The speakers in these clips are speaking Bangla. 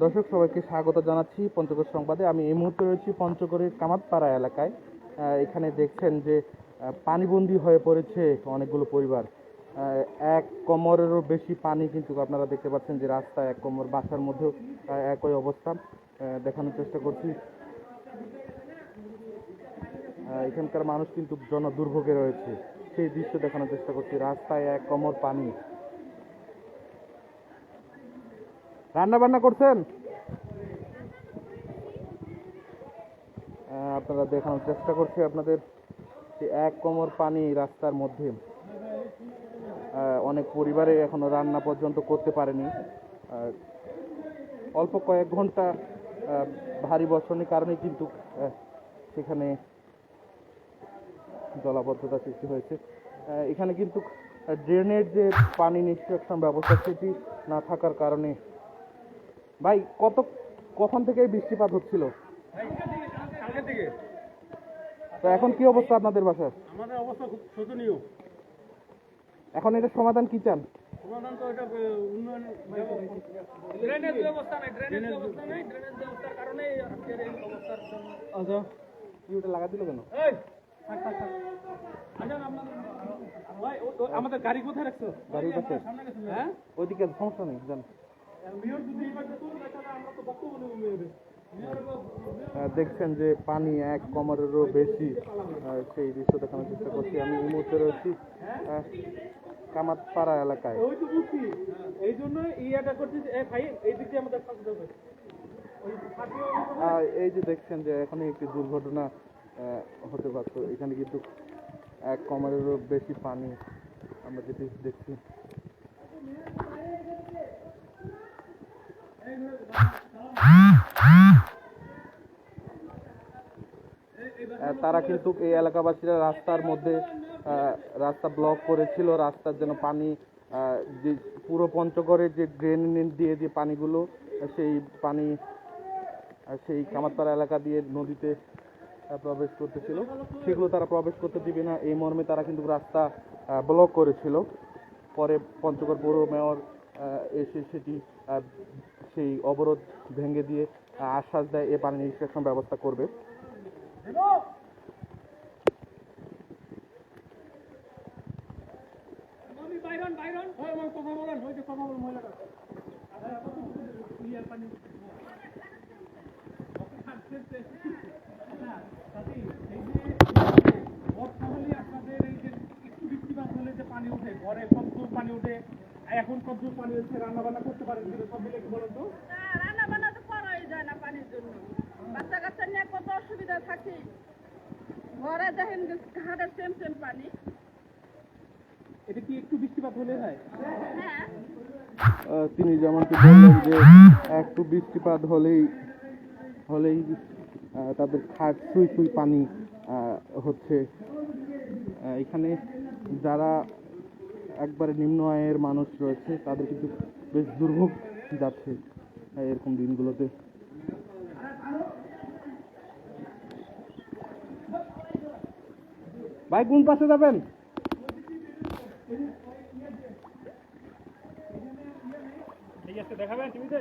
দর্শক, সবাইকে স্বাগত জানাচ্ছি পঞ্চগড় সংবাদে। আমি এই মুহূর্তে রয়েছি পঞ্চগড়ের কামাতপাড়া এলাকায়। এখানে দেখছেন যে পানিবন্দী হয়ে পড়েছে অনেকগুলো পরিবার। এক কোমরেরও বেশি পানি কিন্তু আপনারা দেখতে পাচ্ছেন যে, রাস্তায় এক কোমর বাসার মধ্যেও একই অবস্থা। দেখানোর চেষ্টা করছি। এখানকার মানুষ কিন্তু জন দুর্ভোগে রয়েছে। সেই দৃশ্য দেখানোর চেষ্টা করছি। রাস্তায় এক কোমর পানি। রান্না বান্না করছেন আপনারা দেখানোর চেষ্টা করছি আপনাদের এক কোমর পানি রাস্তার মধ্যে। অনেক পরিবারে এখনও রান্না পর্যন্ত করতে পারেনি। অল্প কয়েক ঘণ্টা ভারী বর্ষণের কারণে কিন্তু সেখানে জলাবদ্ধতা সৃষ্টি হয়েছে। এখানে কিন্তু ড্রেনের যে পানি নিষ্কাশন ব্যবস্থা, সেটি না থাকার কারণে ভাই কত কখন থেকে বৃষ্টিপাত হচ্ছিল? তো এখন কি অবস্থা আপনাদের বাসার? আমাদের অবস্থা খুব শোচনীয়। এখন এটা সমাধান কি চান? সমাধান তো এটা উন্নয়ন ড্রেনেজ ব্যবস্থা নাই ড্রেনেজ ব্যবস্থা নাই ড্রেনেজ ব্যবস্থার কারণে আজকের এই অবস্থার জন্য। আচ্ছা কি ওটা লাগা দিল কেন? এই থাক, থাক, থাক। আসেন আপনাদের ভাই, ও- ও- আমাদের গাড়ি কোথায় রাখছো? গাড়ি হ্যাঁ? ওইদিকে সমস্যা নেই জান দেখছেন যে পানি এক কমরেরও বেশি সেই দৃশ্য দেখানোর চেষ্টা করছি। আমি এই মুহূর্তে রয়েছি কামাতপাড়া এলাকায়। ওই তো বুঝছি এই জন্য ইয়েটা করছি যে, ভাই এই দিক দিয়ে আমাদের এই যে দেখছেন যে এখনই একটি দুর্ঘটনা হতে পারতো। এখানে কিন্তু এক কমরেরও বেশি পানি আমরা যেটি দেখছি। তারা কিন্তু এই এলাকাবাসীরা রাস্তার মধ্যে রাস্তা ব্লক করেছিল, রাস্তার যেন পানি যে পুরো পঞ্চগড়ে যে ড্রেন দিয়ে যে পানিগুলো, সেই পানি সেই কামারপাড়া এলাকা দিয়ে নদীতে প্রবেশ করতেছিল। সেগুলো তারা প্রবেশ করতে দিবে না। এই মর্মে তারা কিন্তু রাস্তা ব্লক করেছিল। পরে পঞ্চগড় পৌর মেয়র এসে সেটি সেই অবরোধ ভেঙে দিয়ে আশ্বাস দেয় এ পানি নিষ্কাশন ব্যবস্থা করবে। বাইরন বাইরন ওই আমার কথা বলেন ওই যে কথা বল মহিলাটা ইয়ার পানি বর্ষা হলে আপনাদের এই যে একটু বৃষ্টিপাত হলে যে পানি উঠে ঘরে কত দূর পানি উঠে পানি হচ্ছে রান্না বান্না করতে পারেন কিন্তু সব মিলে একটু বলেন তো? রান্না বান্না তো করাই যায় না পানির জন্য। বাচ্চা কাচ্চা নিয়ে কত অসুবিধা থাকে। ঘরে দেখেন যে সেম সেম পানি। এটা কি একটু বৃষ্টিপাত হলে হয়? হ্যাঁ। তিনি যেমনটি বললেন যে একটু বৃষ্টিপাত হলেই হলেই তাদের খাট সুই সুই পানি হচ্ছে। এখানে যারা একবারে নিম্ন আয়ের মানুষ রয়েছে তাদের কিন্তু বেশ দুর্ভোগ যাচ্ছে এরকম দিনগুলোতে ভাই কোন পাশে যাবেন ঠিক আছে দেখাবেন টিভিতে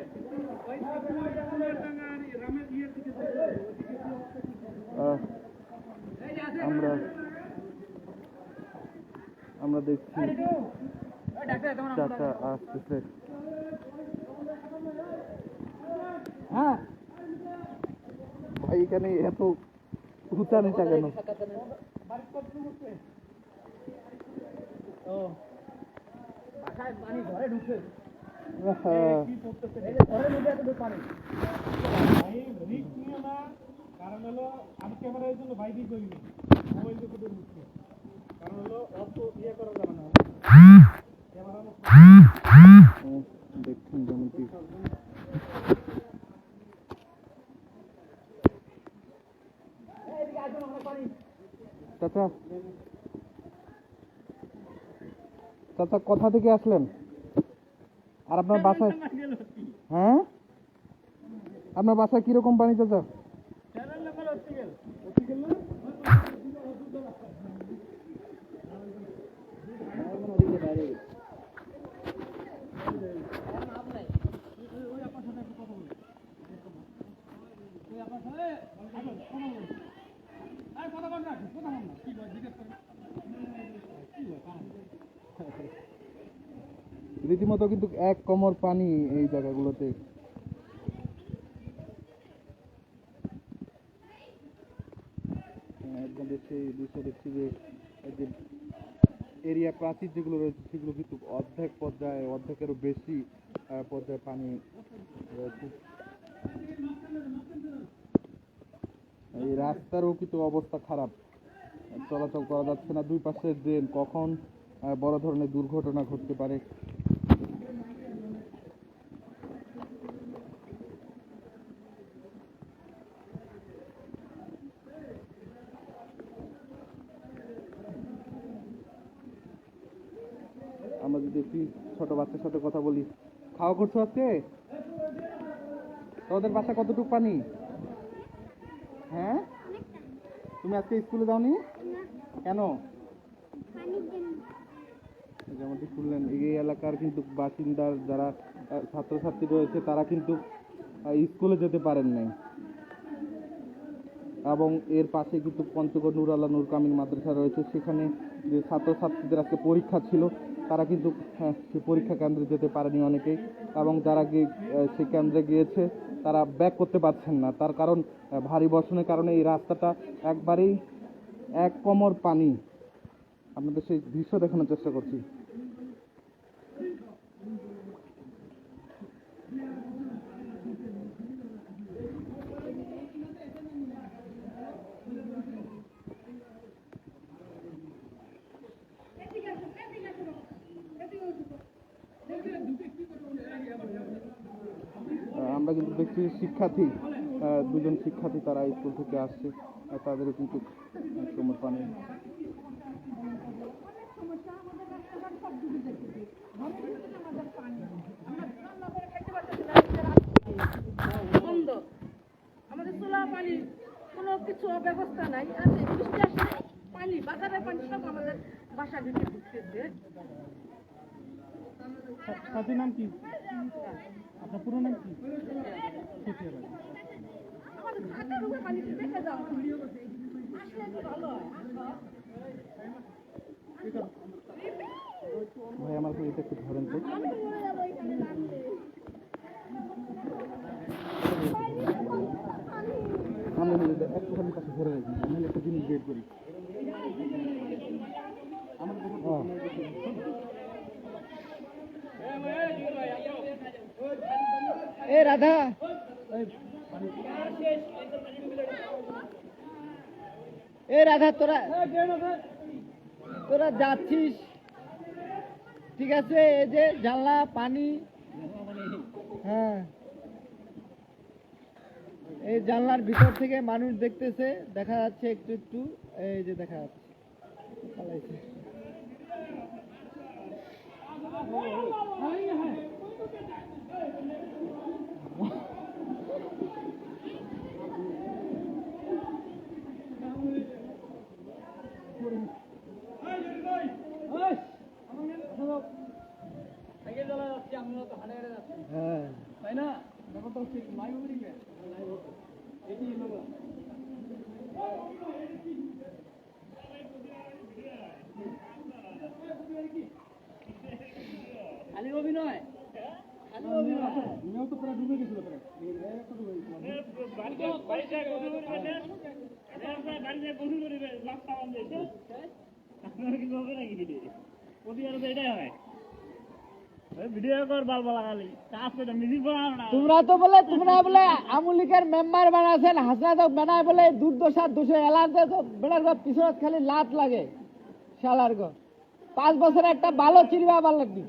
আহ, আমরা আমরা দেখছি। চাচা আসতেছে। হ্যাঁ। ভাই এখানে এত কেন কারণ হলো আমি ক্যামেরার জন্য দিয়ে করিনি মোবাইল দিয়ে কারণ হলো অত ইয়ে করা যাবে না ক্যামেরা উম, দেখছেন চাচা। চাচা কোথা থেকে আসলেন? আর আপনার বাসায় হ্যাঁ? আপনার বাসায় কীরকম পানি চাচা চ্যানেল লেভেল হচ্ছে গেল রীতিমতো কিন্তু এক কমর পানি এই জায়গাগুলোতে। আহ, একদম দেখছি যে এরিয়া প্রাচীর যেগুলো রয়েছে সেগুলো কিন্তু অর্ধেক পর্যায়ে অর্ধেকেরও বেশি পর্যায়ে পানি রয়েছে। এই রাস্তারও কিন্তু অবস্থা খারাপ। চলাচল করা যাচ্ছে না। দুই পাশে ড্রেন। কখন বড় ধরনের দুর্ঘটনা ঘটতে পারে আমরা যদি একটি ছোট বাচ্চার সাথে কথা বলি খাওয়া করছ আজকে? তোমাদের বাসা কতটুকু পানি? হ্যাঁ? তুমি আজকে স্কুলে যাওনি? কেন? যেমনটি শুনলেন এই এলাকার কিন্তু বাসিন্দার যারা ছাত্রছাত্রী রয়েছে তারা কিন্তু স্কুলে যেতে পারেন নাই। এবং এর পাশে কিন্তু পঞ্চগড় নুর আল্লাহ নূর কামিল মাদ্রাসা রয়েছে। সেখানে যে ছাত্রছাত্রীদের আজকে পরীক্ষা ছিল তারা কিন্তু সে পরীক্ষা কেন্দ্রে যেতে পারেনি অনেকেই এবং যারা গিয়ে সেই কেন্দ্রে গিয়েছে, তারা ব্যাক করতে পারছেন না। তার কারণ ভারী বর্ষণের কারণে এই রাস্তাটা একবারেই এক কমর পানি। আপনাদের সেই দৃশ্য দেখানোর চেষ্টা করছি। দেখছি শিক্ষার্থী দুজন শিক্ষার্থী তারা স্কুল থেকে আসছে তাদেরও কিন্তু কোমর পানি। ব্যবস্থা নাই আসলে পানি, বাজারের পানি সব আমাদের বাসা ভিতরে ঢুকতেছে সাথীর নাম কি? আপনার পুরো নাম কি? ভাই আমার একটু ধরেন তো আমি মরে যাব এখানে নামতে আমি হলে এটা একটুখানি কাছে ধরে রাখি আমি হলে একটা জিনিস বের করি হ্যাঁ। এ রাধা। এ রাধা, তোরা তোরা যাচ্ছিস। ঠিক আছে, এই যে জানলা, পানি। হ্যাঁ। এই জানলার ভিতর থেকে মানুষ দেখতেছে, দেখা যাচ্ছে একটু একটু, এই যে দেখা যাচ্ছে। হ্যাঁ তাই না ব্যাপারটা হচ্ছে লাইভ হবে দিবে এটি নোংরা খালি অভিনয় খালি অভিনয় তুমিও তো পুরো ডুবে গেছিল প্রায় একটা ডুবে গেছিল ভিডিও কর বাল বালা খালি কাজ করে মিউজিক বানাও না তোমরা তো বলে তোমরা বলে আমুলিকের মেম্বার বানাছেন হাসনা তো বানায় বলে দুর্দশা দুশো এলাকাতে তো বেড়ার খালি লাত লাগে শালার গো পাঁচ বছর একটা ভালো চিরবা ভালো লাগবে।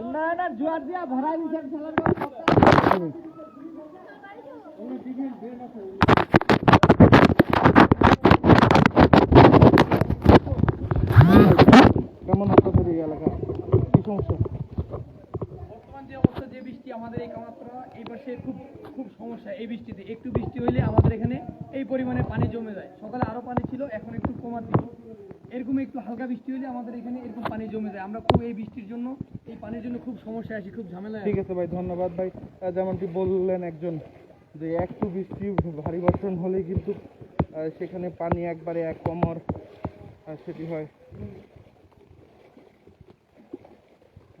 উন্নয়নের জোয়ার দিয়া ভরাই দিচ্ছেন শালার গো কেমন আপনাদের এই এলাকা? কি সমস্যা? বর্তমান যে অবস্থা যে বৃষ্টি আমাদের এই কামাত্রা এই পাশে খুব খুব সমস্যা। এই বৃষ্টিতে একটু বৃষ্টি হইলে আমাদের এখানে এই পরিমাণে পানি জমে যায়। সকালে আরও পানি ছিল এখন একটু এরকম একটু হালকা বৃষ্টি হলে আমাদের এখানে এরকম পানি জমে যায়। আমরা খুব এই বৃষ্টির জন্য এই পানির জন্য খুব সমস্যা আসি খুব ঝামেলা ঠিক আছে। ভাই ধন্যবাদ ভাই। যেমনটি বললেন একজন যে একটু বৃষ্টি ভারী বর্ষণ হলে কিন্তু সেখানে পানি একবারে এক কমর সেটি হয়।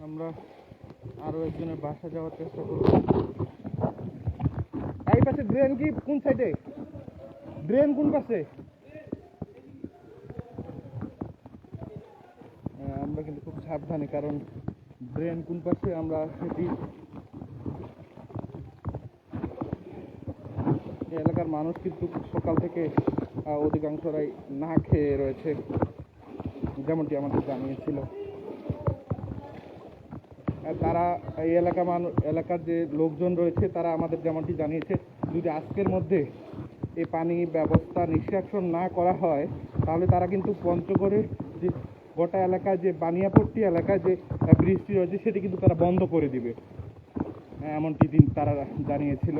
আমরা আরও একজনের বাসা যাওয়ার চেষ্টা করব। এই পাশে ড্রেন কি? কোন সাইডে ড্রেন কোন পাশে? আমরা কিন্তু খুব সাবধানে, কারণ ড্রেন কোন পাশে আমরা সেটি এলাকার মানুষ কিন্তু সকাল থেকে অধিকাংশরাই না খেয়ে রয়েছে, যেমনটি আমাদের জানিয়েছিল। তারা এই এলাকা মানুষ এলাকার যে লোকজন রয়েছে, তারা আমাদের যেমনটি জানিয়েছে, যদি আজকের মধ্যে এই পানি ব্যবস্থা নিষ্কাশন না করা হয়, তাহলে তারা কিন্তু পঞ্চগড়ের যে গোটা এলাকায় যে বানিয়াপট্টি এলাকায় যে বৃষ্টি রয়েছে, সেটি কিন্তু তারা বন্ধ করে দিবে। এমনটি দিন তারা জানিয়েছিল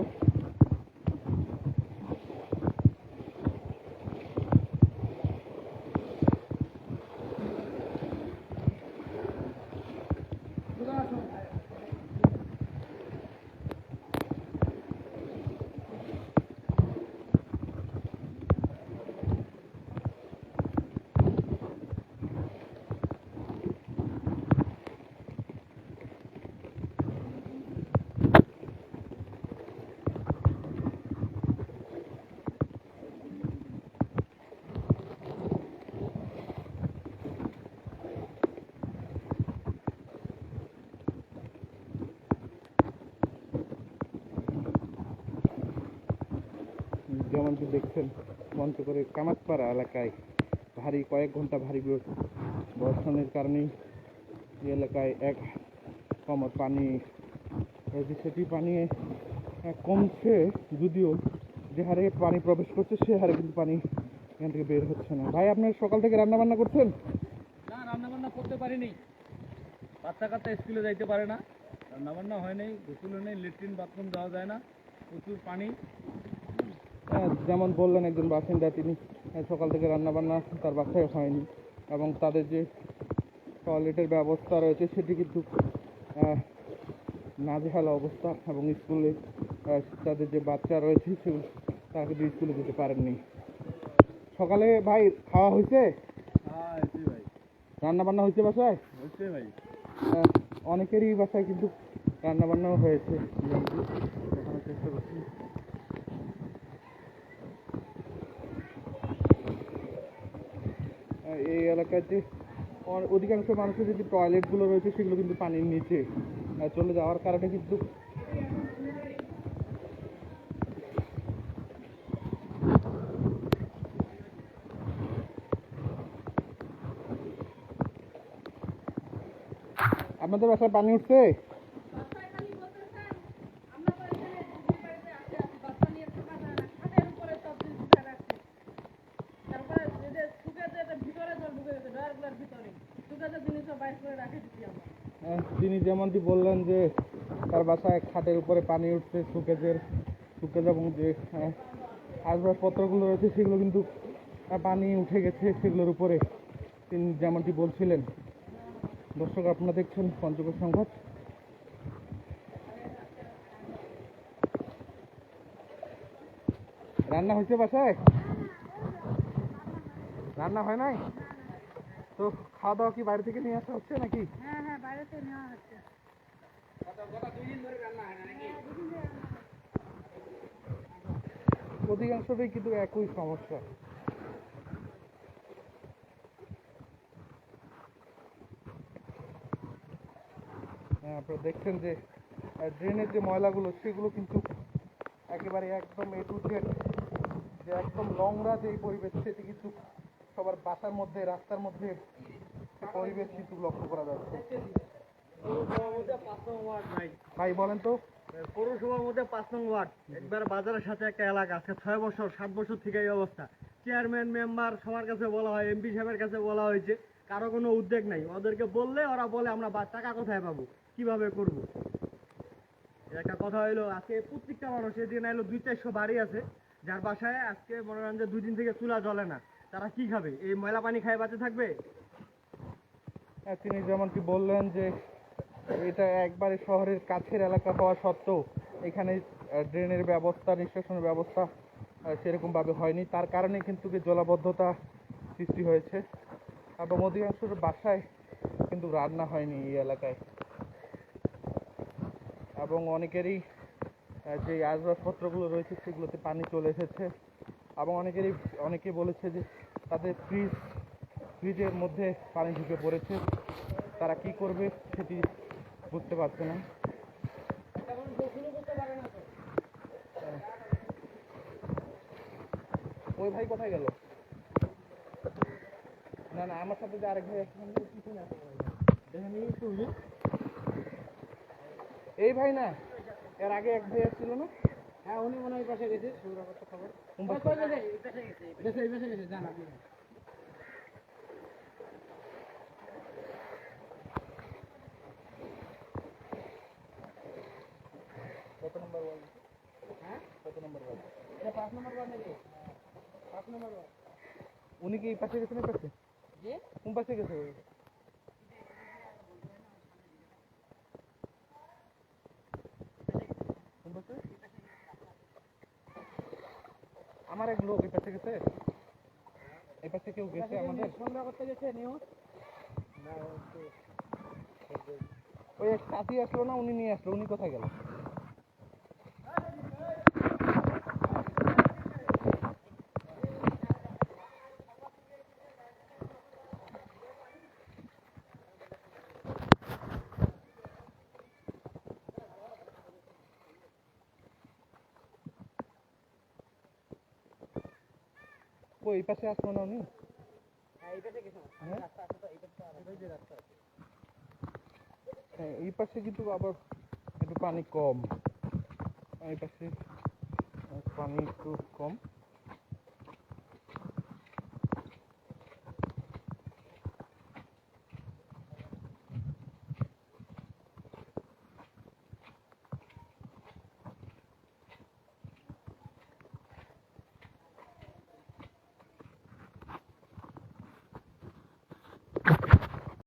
যেমনটি দেখছেন পঞ্চগড়ের কামাতপাড়া এলাকায় ভারী কয়েক ঘণ্টা ভারী বর- বর্ষণের কারণেই এই এলাকায় এক কমর পানি সেটি পানি কমছে যদিও যে হারে পানি প্রবেশ করছে, সে হারে কিন্তু পানি এখান থেকে বের হচ্ছে না। ভাই, আপনার সকাল থেকে রান্না বান্না করছেন? না রান্না বান্না করতে পারিনি। বাচ্চা কাচ্চা স্কুলে যাইতে পারে না। রান্না বান্না হয় নাই গোসলও নেই, লেট্রিন, বাথরুম যাওয়া যায় না। প্রচুর পানি। যেমন বললেন একজন বাসিন্দা তিনি আহ, সকাল থেকে রান্না বান্না তার বাসায় হয়নি এবং তাদের যে টয়লেটের ব্যবস্থা রয়েছে সেটি কিন্তু নাজেহাল অবস্থা এবং স্কুলে তাদের যে বাচ্চা রয়েছে সেগুলো তারা কিন্তু স্কুলে যেতে পারেননি। সকালে ভাই খাওয়া হয়েছে? হ্যাঁ রান্না বান্না হয়েছে বাসায়? ভাই। অনেকেরই বাসায় কিন্তু রান্না বান্নাও হয়েছে যেমনটি দেখানোর চেষ্টা করছি আহ, এই এলাকার যে অধিকাংশ মানুষের যে টয়লেটগুলো রয়েছে, সেগুলো কিন্তু পানির নিচে চলে যাওয়ার কারণে কিন্তু আপনাদের বাসায় পানি উঠছে বাসায় খালি বলতেছেন, আমরা বাড়িতে বাড়িতে আসে আছি, বাচ্চা নিয়ে থাকা যায় না, খাটের উপরে সব জিনিস উঠে রাখছি। তারপরে এই যে শুকাতে এটা ভিতরে জল ঢুকে গেছে, ড্রয়ারগুলোর ভিতরে। শুকাতে জিনিসও বাইর করে রেখে দিচ্ছি আমরা। আহ, তিনি যেমনটি বললেন যে তার বাসায় খাটের উপরে পানি উঠছে সুকেজের সুকেজ এবং যে আহ, আসবাবপত্রগুলো রয়েছে সেগুলো কিন্তু পানি উঠে গেছে সেগুলোর উপরে। তিনি যেমনটি বলছিলেন। দর্শক আপনারা দেখছেন পঞ্চগড় সংবাদ। রান্না হয়েছে বাসায়? রান্না হয় নাই? তো খাওয়া দাওয়া কি বাইরে থেকে নিয়ে আসা হচ্ছে নাকি হ্যাঁ হ্যাঁ বাইরেতে নেওয়া হচ্ছে অধিকাংশটাই কিন্তু একই সমস্যা। হ্যাঁ, আপনারা দেখছেন যে ড্রেনের যে ময়লাগুলো সেগুলো কিন্তু একেবারে একদম এ টু জেড যে একদম নোংরা যে পরিবেশ সেটি কিন্তু সবার বাসার মধ্যে রাস্তার মধ্যে পরিবেশ কিন্তু লক্ষ্য করা যাচ্ছে। ভাই বলেন তো। পৌরসভার মধ্যে পাঁচ নং ওয়ার্ড। একবার বাজারের সাথে একটা এলাকা আজকে ছয় বছর সাত বছর থেকে এই অবস্থা। চেয়ারম্যান মেম্বার সবার কাছে বলা হয় এমপি সাহেবের কাছে বলা হয়েছে কারও কোনো উদ্যোগ নাই। ওদেরকে বললে ওরা বলে আমরা টাকা কোথায় পাবো? কীভাবে করব? একটা কথা হইল আজকে প্রত্যেকটা মানুষ এদিন এলো দুই চারশো বাড়ি আছে যার বাসায় আজকে মনে করেন যে দুই দিন থেকে চুলা জ্বলে না। তারা কি খাবে? এই ময়লা পানি খায় বাঁচে থাকবে? হ্যাঁ, তিনি যেমনটি বললেন যে এটা একবারে শহরের কাছের এলাকা হওয়া সত্ত্বেও এখানে ড্রেনের ব্যবস্থা, নিষ্কাশনের ব্যবস্থা সেরকমভাবে হয়নি। তার কারণে কিন্তু জলাবদ্ধতা সৃষ্টি হয়েছে। এবং অধিকাংশের বাসায় কিন্তু রান্না হয়নি এই এলাকায়। এবং অনেকেরই যে আসবাবপত্রগুলো রয়েছে সেগুলোতে পানি চলে এসেছে। এবং অনেকেরই, অনেকে বলেছে যে তাদের ফ্রিজ, ফ্রিজের মধ্যে পানি ঢুকে পড়েছে। তারা কি করবে সেটি বুঝতে পারছে না। ওই ভাই কোথায় গেল? না না আমার সাথে যে আরেক ভাই এই ভাই না এর আগে এক ভাই আসছিল না? হ্যাঁ উনি মনে হয় পাশে গেছে খবর। বেশি গেছে জান। নম্বর ওয়ার্ড। হ্যাঁ? কত নম্বর ওয়ার্ড। এটা পাঁচ নম্বর ওয়ার্ড নাকি? পাঁচ নম্বর ওয়ার্ড। উনি কি এই পাশে গেছেন এই পাশে? জি? কোন পাশে গেছে? আমার এক লোক এই পাশে গেছে। এই পাশে কেউ গেছে আমাদের? সংগ্রহ করতে গেছে নিউজ ওই এক চাষি আসলো না উনি নিয়ে আসলো উনি কোথায় গেল? এই পাশে আসব না আমি। হ্যাঁ? হ্যাঁ এই পাশে কিন্তু আবার একটু পানি কম। এই পাশে পানি একটু কম।